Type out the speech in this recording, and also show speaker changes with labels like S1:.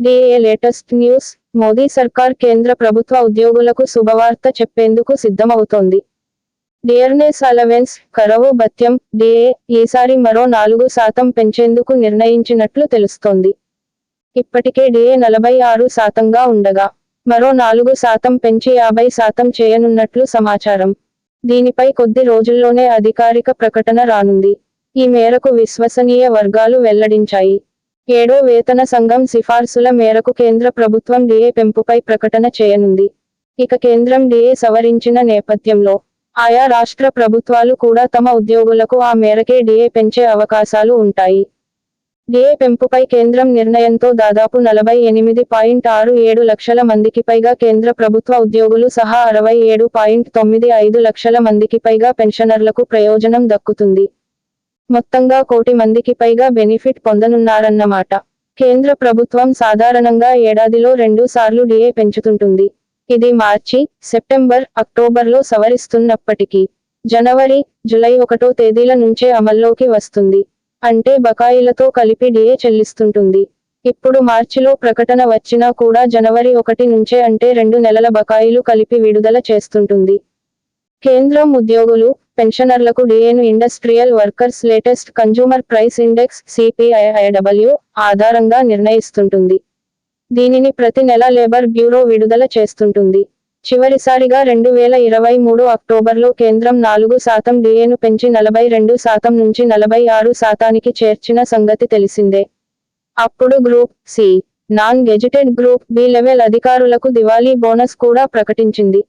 S1: DA latest news? Modi సర్కార్ కేంద్ర ప్రభుత్వ ఉద్యోగులకు శుభవార్త చెప్పేందుకు సిద్ధమవుతోంది. డియర్నెస్ అలవెన్స్ కరవు భత్యం డిఏ ఈసారి మరో నాలుగు శాతం పెంచేందుకు నిర్ణయించినట్లు తెలుస్తోంది. ఇప్పటికే డిఏ నలభై ఆరు శాతంగా ఉండగా మరో నాలుగు శాతం పెంచి యాభై శాతం చేయనున్నట్లు సమాచారం. దీనిపై కొద్ది రోజుల్లోనే అధికారిక ప్రకటన రానుంది. ఈ మేరకు విశ్వసనీయ వర్గాలు వెల్లడించాయి. ఏడో వేతన సంఘం సిఫార్సుల మేరకు కేంద్ర ప్రభుత్వం డిఏ పెంపుపై ప్రకటన చేయనుంది. ఇక కేంద్రం డిఏ సవరించిన నేపథ్యంలో ఆయా రాష్ట్ర ప్రభుత్వాలు కూడా తమ ఉద్యోగులకు ఆ మేరకే డిఏ పెంచే అవకాశాలు ఉంటాయి. డిఏ పెంపుపై కేంద్రం నిర్ణయంతో దాదాపు నలభై ఎనిమిది పాయింట్ ఆరు ఏడు లక్షల మందికి పైగా కేంద్ర ప్రభుత్వ ఉద్యోగులు సహా అరవై ఏడు పాయింట్ తొమ్మిది ఐదు లక్షల మందికి పైగా పెన్షనర్లకు ప్రయోజనం దక్కుతుంది. మొత్తంగా కోటి మందికి పైగా బెనిఫిట్ పొందనున్నారన్నమాట. కేంద్ర ప్రభుత్వం సాధారణంగా ఏడాదిలో రెండు సార్లు డిఏ పెంచుతుంటుంది. ఇది మార్చి సెప్టెంబర్ అక్టోబర్లో సవరిస్తున్నప్పటికీ జనవరి జులై ఒకటో తేదీల నుంచే అమల్లోకి వస్తుంది. అంటే బకాయిలతో కలిపి డిఏ చెల్లిస్తుంటుంది. ఇప్పుడు మార్చిలో ప్రకటన వచ్చినా కూడా జనవరి ఒకటి నుంచే అంటే రెండు నెలల బకాయిలు కలిపి విడుదల చేస్తుంటుంది. కేంద్రం ఉద్యోగులు పెన్షనర్లకు డిఏను industrial workers latest consumer price index CPI IW ఆధారంగా నిర్ణయిస్తుంటుంది. దీనిని ప్రతి నెల లేబర్ బ్యూరో విడుదల చేస్తుంటుంది. చివరిసారిగా రెండు వేల ఇరవై మూడు అక్టోబర్లో కేంద్రం నాలుగు శాతం డిఏను పెంచి నలభై రెండు శాతం నుంచి నలభై ఆరు శాతానికి చేర్చిన సంగతి తెలిసిందే. అప్పుడు group C non gazetted group B level అధికారులకు దివాళీ బోనస్ కూడా ప్రకటించింది.